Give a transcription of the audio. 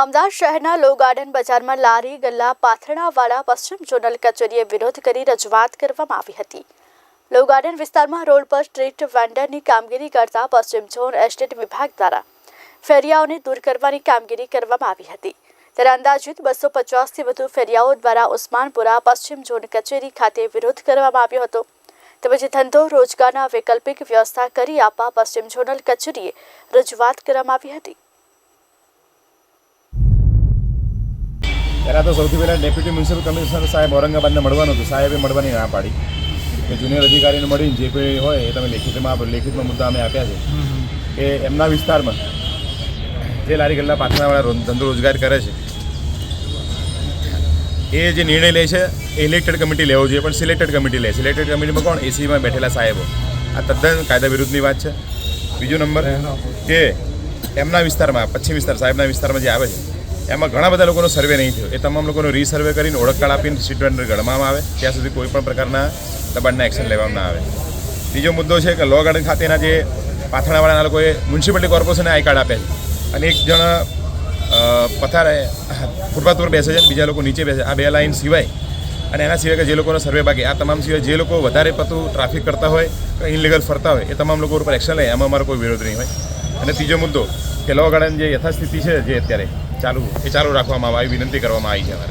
અમદાવાદ શહેરના લો ગાર્ડન બજારમાં લારી, ગલ્લા, પાથરણાવાળા પશ્ચિમ ઝોનલ કચેરીએ વિરોધ કરી રજૂઆત કરવામાં આવી હતી. લો ગાર્ડન વિસ્તારમાં રોડ પર સ્ટ્રીટ વેન્ડરની કામગીરી કરતા પશ્ચિમ ઝોન એસ્ટેટ વિભાગ દ્વારા ફેરિયાઓને દૂર કરવાની કામગીરી કરવામાં આવી હતી. ત્યારે અંદાજિત બસો પચાસથી વધુ ફેરિયાઓ દ્વારા ઉસ્માનપુરા પશ્ચિમ ઝોન કચેરી ખાતે વિરોધ કરવામાં આવ્યો હતો. તેમજ ધંધો, રોજગારના વૈકલ્પિક વ્યવસ્થા કરી આપવા પશ્ચિમ ઝોનલ કચેરીએ રજૂઆત કરવામાં આવી હતી. પહેલાં તો સૌથી પહેલાં ડેપ્યુટી મ્યુનિસિપલ કમિશનર સાહેબ ઔરંગાબાદને મળવાનું હતું. સાહેબે મળવાની ના પાડી. કે જુનિયર અધિકારીને મળીને જે કોઈ હોય એ તમે લેખિતમાં આપો લેખિતમાં મુદ્દા અમે આપ્યા છે. કે એમના વિસ્તારમાં જે લારી ગલ્લા પાથરણાવાળા ધંધો રોજગાર કરે છે, એ જે નિર્ણય લે છે ઇલેક્ટેડ કમિટી લેવો જોઈએ, પણ સિલેક્ટેડ કમિટી લે સિલેક્ટેડ કમિટીમાં કોણ? એસીમાં બેઠેલા સાહેબો. આ તદ્દન કાયદા વિરુદ્ધની વાત છે. બીજો નંબર, કે એમના વિસ્તારમાં, પશ્ચિમ વિસ્તાર સાહેબના વિસ્તારમાં જે આવે છે એમાં ઘણા બધા લોકોનો સર્વે નહીં થયો. એ તમામ લોકોનો રીસર્વે કરીને ઓળખ કાર્ડ આપીને સીટ વેન્ડર ગણવામાં આવે. ત્યાં સુધી કોઈ પણ પ્રકારના દબાણના એક્શન લેવામાં આવે. બીજો મુદ્દો છે કે લો ગાર્ડન ખાતેના જે પાથરણાવાળાના લોકોએ મ્યુનિસિપાલિટી કોર્પોરેશને આઈ કાર્ડ આપ્યા છે. અને એક જણ પથારે ફૂટપાથ પર બેસે છે બીજા લોકો નીચે બેસે આ બે લાઈન સિવાય અને એના સિવાય કે જે લોકોનો સર્વે બાકી આ તમામ સિવાય જે લોકો વધારે પડતું ટ્રાફિક કરતા હોય કે ઇનલીગલ ફરતા હોય, એ તમામ લોકો ઉપર એક્શન લે. એમાં અમારો કોઈ વિરોધ નહીં હોય. અને ત્રીજો મુદ્દો કે લો ગાર્ડન જે યથાસ્થિતિ છે જે અત્યારે ચાલુ એ ચાલુ રાખવામાં આવે એવી વિનંતી કરવામાં આવી છે અમારે.